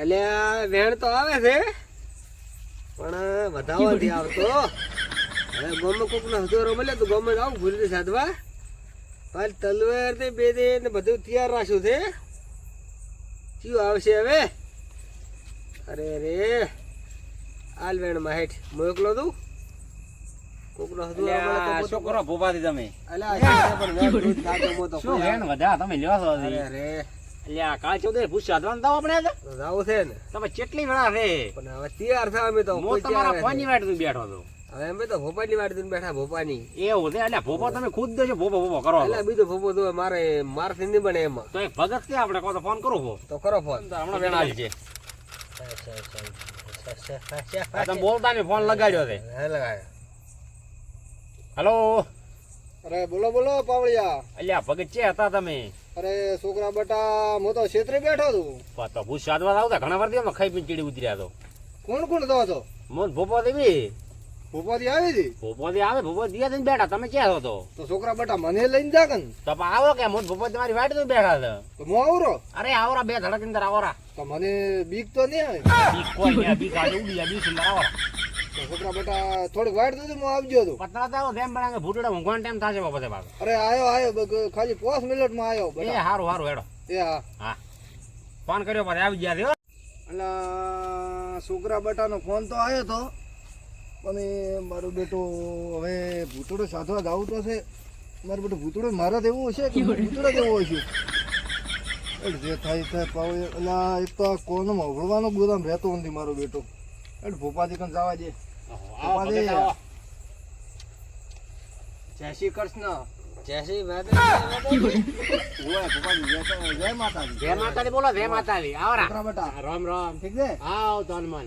એટલે વેણ તો આવે છે પણ વધાવો નથી આવતો. હવે ગમે કોક નો હથોરો મળે તો ગમે આવું ભૂલી સાધવા. હાલ તલવાર ને બે દે ને બધું તૈયાર રાખ્યું છે. કયું આવશે હવે? અરે રે હાલ વેણમાં હેઠ મોકલો તું છોકરો ભોપાથી તમે. પણ વધ્યા તમે લેવા છો અરે અલ્યા, કાલ ચૌદે ભૂસા સાધવાનું દાવ આપણે આજે? છે ને. તમે કેટલી વેળા છે? પણ હવે તૈયાર થા અમે તો તમારા પાણી વાટ દઉં બેઠો તો હવે અમે તો ભોપાની વાટ દઉં બેઠા ભોપાની એવું છે? એટલે ભોપા તમે ખુદ દેજો ભોપો ભોપો કરો એટલે બીજો ભોપો તો મારે મારથી નહીં બને એમાં. તો એ ભગત કે આપણે કહો તો ફોન કરો હો તો કરો ફોન. હમણાં વેણ આવી છે. તમે બોલતા નહીં ફોન લગાડ્યો છે. હે હલો? અરે બોલો બોલો પાવળિયા. અલ્યા ભગત છે હતા તમે? અરે છોકરા બટા હું તો ક્ષેત્રે બેઠો છું. તો ભૂસ સાધવા આવતા ઘણા વાર દિવસ ખાઈ પીને ચીડી ઉતર્યા તો. કોણ કોણ તો હતો મોન ભોપો દેવી. ભોપાથી આવી હતી? ભોપો આવે ભોપો દિયા થઈને બેઠા. તમે ક્યાં હતો તો? છોકરા બટા મને લઈને જા કે તો આવો કે મોન ભોપો તમારી વાટ તો બેઠા છે. તો હું આવરો? અરે આવરા બે ધડક અંદર આવરા. તો મને બીક તો નહીં આવે. બીક કોઈ નહીં બી કાજે ઉડી જાય બી સુંદર આવરા. છોકરા બટા થોડીક વાટ દીધી હું આવજો તું. પતરા તો આવો તેમ બનાગે ભૂટડા ઊંઘવાનો ટાઈમ થશે બાપા બાપા. અરે આયો આયો ખાલી પાંચ મિનિટમાં આયો એ હારું હારું હેડો. એ હા. હા. ફોન કર્યો પછી આવી ગયા થયો અને છોકરા બટાનો ફોન તો આવ્યો તો પણ મારો બેટું હવે ભૂતડો સાધવા જવું તો છે. મારું બેટું ભૂતડો મારા જેવું હશે કે ભૂતડો દેવો હશે? એટલે જે થાય થાય પાવ એટલે એક તો કોનો ગોદામ રહેતો નથી મારો બેટો. એટલે ભોપાજી કન જવા દે. ભોપાજી. જય શ્રી કૃષ્ણ. જય શ્રી ભોપાજી જય માતાજી. જય માતાજી બોલો જય માતાજી. આવરા બેટા રામ રામ. ઠીક છે? આવ તનમન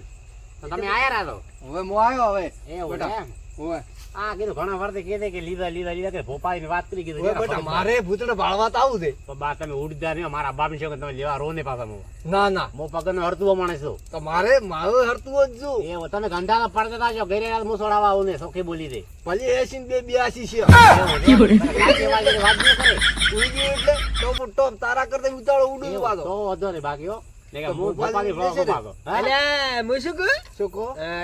તો તમે આયા રહો હવે હું આવ્યો હવે. એ બેટા. આ કીધું ઘણા વાર કીધે કે લીધા લીધા લીધા કે ભોપાઈ ની વાત કરી કીધું. ઓય જરા બેટા ભગત મારે ભૂતડો ભાળવા તો આવું છે. બા તમે ઉડતા નહીં મારા બાપની તમે લેવા રો ને પાછા મો ના ના. મો પગન નો હરતુઓ માણસ છું. તો મારે મારું હરતું જ છું. એ તમે ગંધા પડતા હતા ઘરે રાત મુસોડાવા આવું ને સોખી બોલી દે. ભલે એસી બે બ્યાસી છે. વાત નહીં કરે? ઉડી એટલે ટોપ ટોપ તારા કરતા ઉતાળો ઉડું તો વાંધો ને?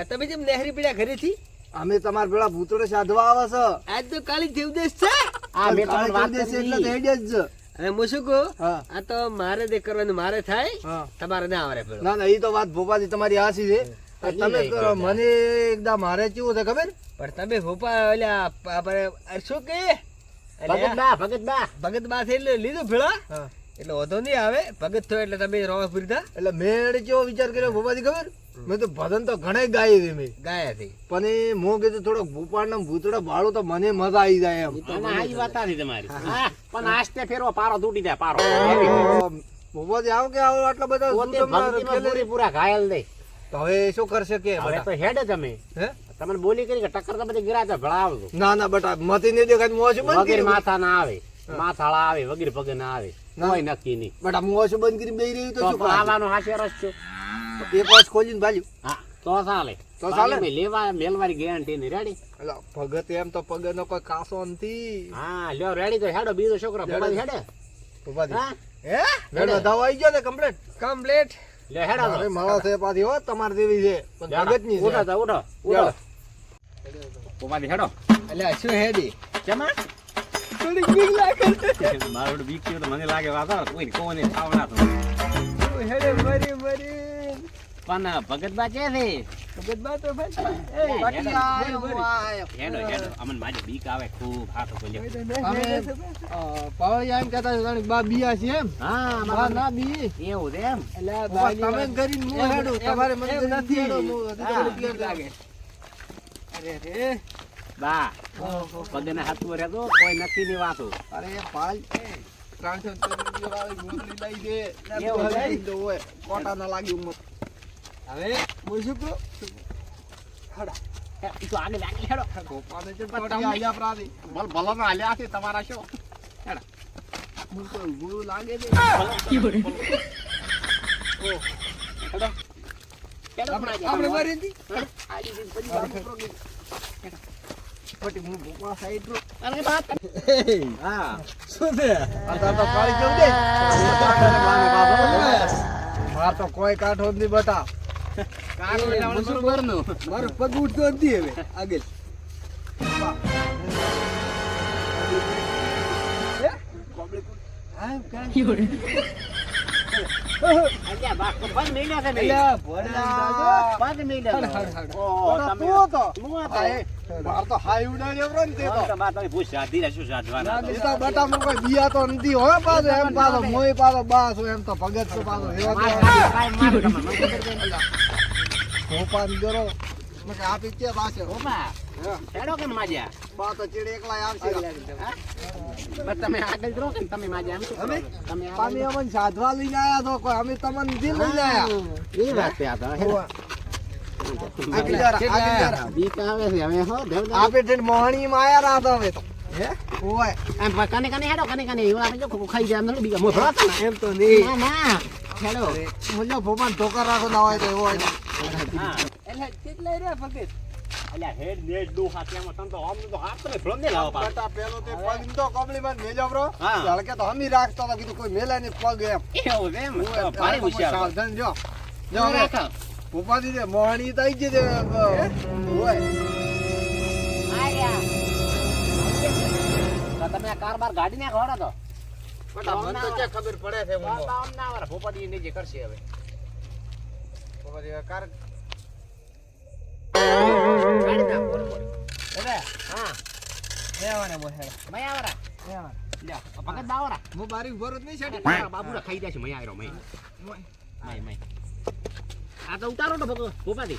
તમે જેમ નહેરી પીડા ઘરેથી? અમે તમાર પેલા ભૂતોડે સાધવા આવે છે. આજ તો કાલી જીવદેશ છે. આ મે તમને વાત દેશ એટલે થઈ તો જ છે. હવે હું શું કહું? આ તો મારે દે કરવાનું મારે થાય તમારે ના આવરે પેલો ના ના એ તો વાત ભોપાજી તમારી હાસી છે. તમે કરો, મને એકદમ મારે કેવું છે ખબર? પણ તમે ભોપા ઓલા આપણે શું કે? ભગત બા ભગત બા ભગત બા થઈ એટલે લીધું ભેળા? એટલે વધો નહીં આવે. ભગત થયો એટલે તમે રોવા પૂરી એટલે મેં કેવો વિચાર કર્યો ભોપાથી ખબર? મેં તો ભજન તો ઘણા ગાય છે મેં. ગાયા થી પણ એ મોં કીધું થોડોક ભૂપાળ ને ભૂતડો બાળો તો મને મજા આવી જાય એમ. આવી વાત નથી તમારી. પણ આસ્તે ફેરવો પારો તૂટી જાય પારો. ભોપાથી આવો કે આવો આટલા બધા? પૂરેપૂરા ઘાયલ દે. તો હવે શું કરશે કે હવે? તો હેડે તમે. હે? તમને બોલી કરી કે ટક્કર તો બધી છે તો ભળાવજો. ના ના બટા મતી નહીં દેખાય મોજ બંધ માથા ના આવે. માથાળા આવે વગેરે પગે ના આવે. કોઈ નક્કી નહીં. બટ આમ શું બંધ કરી બેહી રહ્યું તો શું? આવવાનો હાશે રસ્તો એક વર્ષ ખોલીને બાજુ હા તો ચાલે. તો ચાલે? ભાઈ લેવા મેલવારી ગેરંટી ની રેડી ભગત એમ તો પગનો કોઈ કાસો નથી. હા લ્યો રેડી તો હેડો. બીજો છોકરો ભગત હેડે. હા? હે? વેડો દાવ આવી ગયો ને કમ્પ્લીટ કમ્પ્લીટ લે હેડો અરે મારા છે પાછી હો તમાર જેવી છે. પણ ભગતની છે. ઉઠો ઉઠો. ઉઠો. ભોપાઈ હેડો. એટલે શું હેડી? કેમાં? થોડીક બીક લાગે. મારું બીક થયું મને લાગે વાત કોઈ કોને ખાવના તો. હેડે મરી મરી. પણ ભગત છે છે? ભગત તો ભાઈ હેડો. હેડો. હેડો અમને મારી બીક આવે ખૂબ હાથો બોલ્યો પાવળિયા એમ કહેતા હતા બા બિયા છે એમ? હા બા ના બી. એવું છે એમ? એટલે તમે કરીને હું એમ- તમારે મને નથી. હેડો, હું લાગે. અરે રે બા પગને હાથમાં રહેતો કોઈ નક્કી ની વાતો. અરે ઓય. કોટા ના લાગી ઉંમર હવે? હું શું કહું? હે, ઈ તો આગળ આગળ હેડો. ગોપાને છે પણ ટોટી પ્રાદી. ભલ ભલો ના છે તમારા શું હું તો ઊભું લાગે છે. આપણે મરી હતી પટી હું ભોપા સાઈડ રો હા શું છે? આ તો જવું દે માર તો કોઈ કાઠો જ નહીં બરોબરનું. મારો પગ ઉઠતો જ નહીં હવે આગળ. પગ મેલ્યો માર તો હાઈ ને તે તો. તમે સાધી શું સાધવાના એ તો? બટા માં કોઈ દિયા તો નથી પાછો એમ પાછો મોય પાછો બાસ એમ તો ભગત તો પાછો એવો તો કે? બા તો ચીડ એકલા આવશે. બસ તમે આગળ રહો કે તમે અમે? અમને સાધવા લઈને આયા તો કોઈ? અમે તમને દિલ લઈને આયા. એ વાત છે આ તો. હોવા. આગળ જરા, આગળ જરા. બીક આવે છે, હવે હો, દેવદાસ. આપે તે મોહણીમાં આયા રાત હવે તો હે ઓય આમ પ- કને કને હેડો, કને કને. એવું આપણે જો ખાઈ જાય, આમ થોડું બીક. ને? એમ તો નહીં ના, ના. હેડો. મુલ્યો ભોપાલ ઢોકર રાખો ના હોય તો એવો હોય એટલે કેટલાય રે ભગત અલ્યા, હેડ નેટ ડોહા ત્યાંમાં તને તો આમ તો હાથ તો ભ્રમ ને લાવો પાછો. પેલો તે પગ તો કોબળીમાં જ બ્રો હલકે તો હમી રાખતો તો કીધું કોઈ મેલે નહીં પગ એમ એવું એમ? ભારે હોશિયાર. સાવધાન જો જો જો રાખો. દે મોહણી તો આવી જજે ઓય તમે આ કાર બાર ગાડી ને હેડો તો. મને તો ક્યાં ખબર પડે છે તો ના આવડે. ભોપાજી ને જે કરશે હવે. ભોપાલી કાર ગાડી હા. લેવાને મય આવરા. લેવાને લ્યો, પકડ દાવરા. હું બારી ઊભો જ નહીં છેડી બાબુરા ખાઈ જાય છે, મય આયરો, મય. મય, મય. આ તો ઉતારો તો ભોપાથી.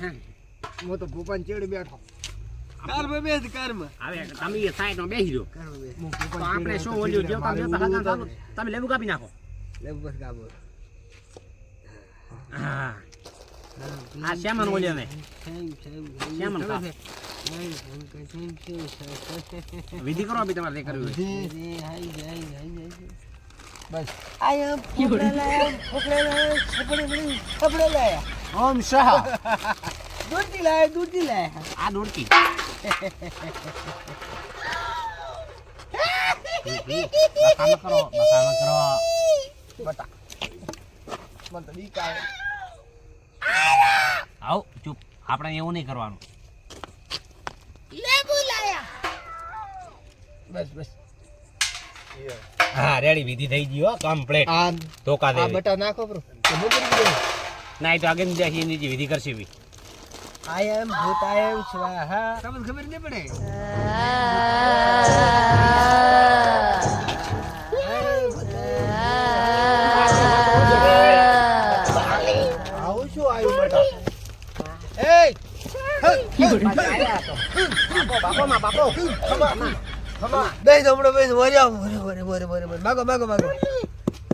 હું. તો ભોપાન ચેડ બેઠો. કારમાં બેસ કારમાં. હવે તમે બેસી તો ભોપાલ આપણે શું ઓલ્યું તમે લેબુ કાપી નાખો. લેબુ બસ કાપો હા. આ શ્યામાનો ઓલ્યો ને? કાપ. વિધિ કરો બી તમારે કરવી હોય. બસ. આયા ફોકડા લાયા ફોકડા લાયા છપડે પડી છપડે લાયા ઓમ શાહ. દૂધી લાયા દૂધી લાયા. આ દોડકી બકામાં કરો બકામાં કરો. મને તો બીક આવે. આવ ચૂપ. આપણે એવું નહીં કરવાનું. બસ બસ. હા રેડી વિધિ થઈ ગયો હો કમ્પ્લીટ આ ધોકા આ દેવી બટા નાખો બ્રો તો મુકરી દે ના તો આગળ જાય એની જે વિધિ કરશે ભી આઈ એમ ભૂત આઈ એમ સ્વાહા તમને ખબર ન પડે આવું શું આવ્યું બટા એ બાપો બાપો બેસ હમણાં બેસ વરે વરે વરે વરે વરે માગો માગો માગો.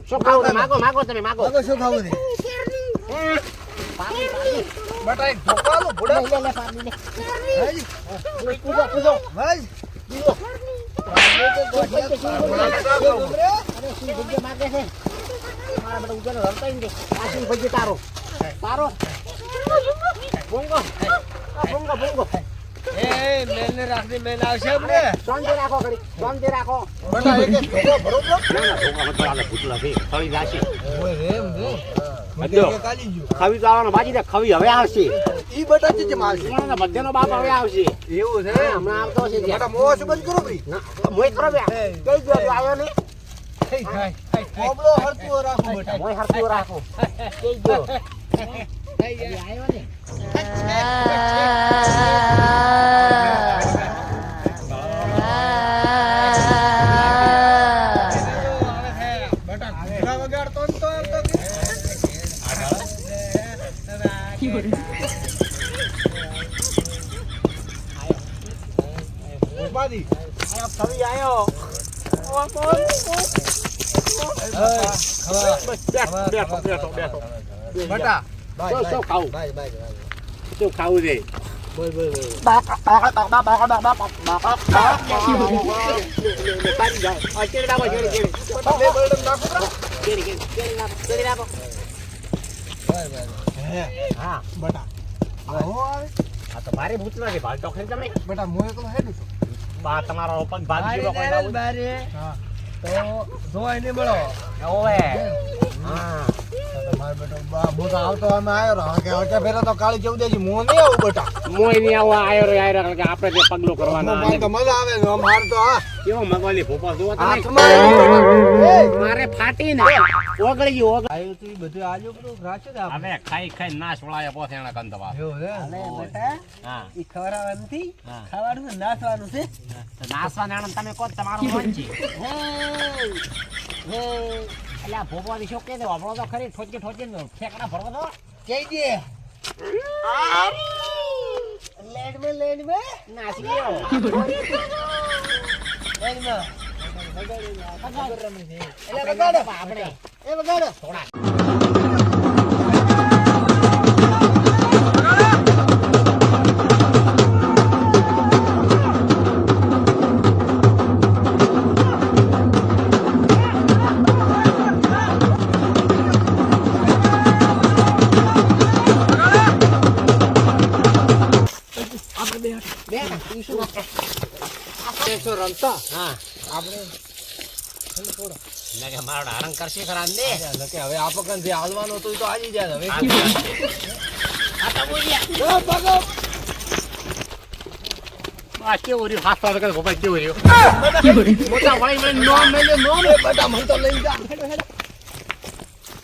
શું ખાવું? માગો માગો તમે માગો. માગો શું ખાવું છે? બટા એક ધોકાલો ભૂડા લે પૂજો પૂજો. ભાઈ આ સિંહ ભજી તારો. તારો. ભૂંગો. ભોંગો ભોંગો. એ મેલ આવશે આપણે રાખો ઘડી શાંતિ રાખો. બટા એક એક ધોકો બરોબર ના ના ભોંગો મત લાગે. ભૂતલા છે ઓય રે એમ જો બધો કાલી ગયું ખવી તો આવવાનો બાજી દે ખવી હવે આવશે. ઈ બટા જ જેમ આવશે. ના ના બાપ હવે આવશે. એવું છે? હમણાં આવતો છે બટા મોહ શું બંધ કરો ભાઈ? મોય કરો બે. કઈ ગયો આવ્યો ને થઈ થાય કોબળો હરતું રાખો બટા. મોય હરતું રાખો. કઈ ગયો? đi Ai học thử vậy không? Ôi, ôi, ôi Ơi, không ạ Đẹp, đẹp, đẹp, đẹp Bắt à? થઈ ગયા આવ્યો ને બટા ઘોડા વગાડતો ને તો એમ તો કે. ઉપાધિ. આ ખવી આવ્યો ઓ બોલ બેઠો બેઠો બેઠો બેઠો બટા શું શું ખાવું બાય બાય બાય શું ખાવું છે બોલ બોલ બોલ બટા બે બળદમ નાખો બટા. બાય બાય હા બટા આવો આ તો ભારે ભૂત નથી ભાગ તો ખરી તમે બટા મોય તો હેડું છું બા તમારો પગ ભાગ જેવો કોઈ ના આવું બારે હા તો જોવાય નહીં મળો ઓવે હા મારો બેટો બા- આવતો અમે આવ્યો કે- ફેરે તો કાળી ચૌદશી મો નહીં આવું બેટા. મોય નહીં આવો આયો રે આયો રે કારણ કે આપણે જે પગલું કરવાના તો મજા આવે છે. આમ હાર તો હા. કેવો મગવાલી ભોપા જોવો તમે? મારે ફાટી ને. ઓગળી ગયું ઓગળી. આવ્યું તું બધું આજુ બધું રાખ્યું. ખાઈ ખાઈ નાશ વળાયા પોતે એના કંદવા એવું છે? અલે બેટા હા. ઈ ખવડાવવાનું નથી. ખાવાનું છે છે. તો નાસવા તમે કહો તો તમારું મન છે? હે હે. એટલે આ ભોપવાની શું કહે છે આપણો તો ખરી ઠોચકે ઠોચકે ને ઠેકડા ભરવા દો. કહી દે. લેડ મે લેડ મે નાસી ગયો. લેડમાં એટલે બગાડ. આપણે. એ બગાડ. થોડા. એકસો રમતા હા, આપણે. તો આવી જાય હવે કેવું રહ્યું હાથ પાડ કેવું રહ્યું લઈ જા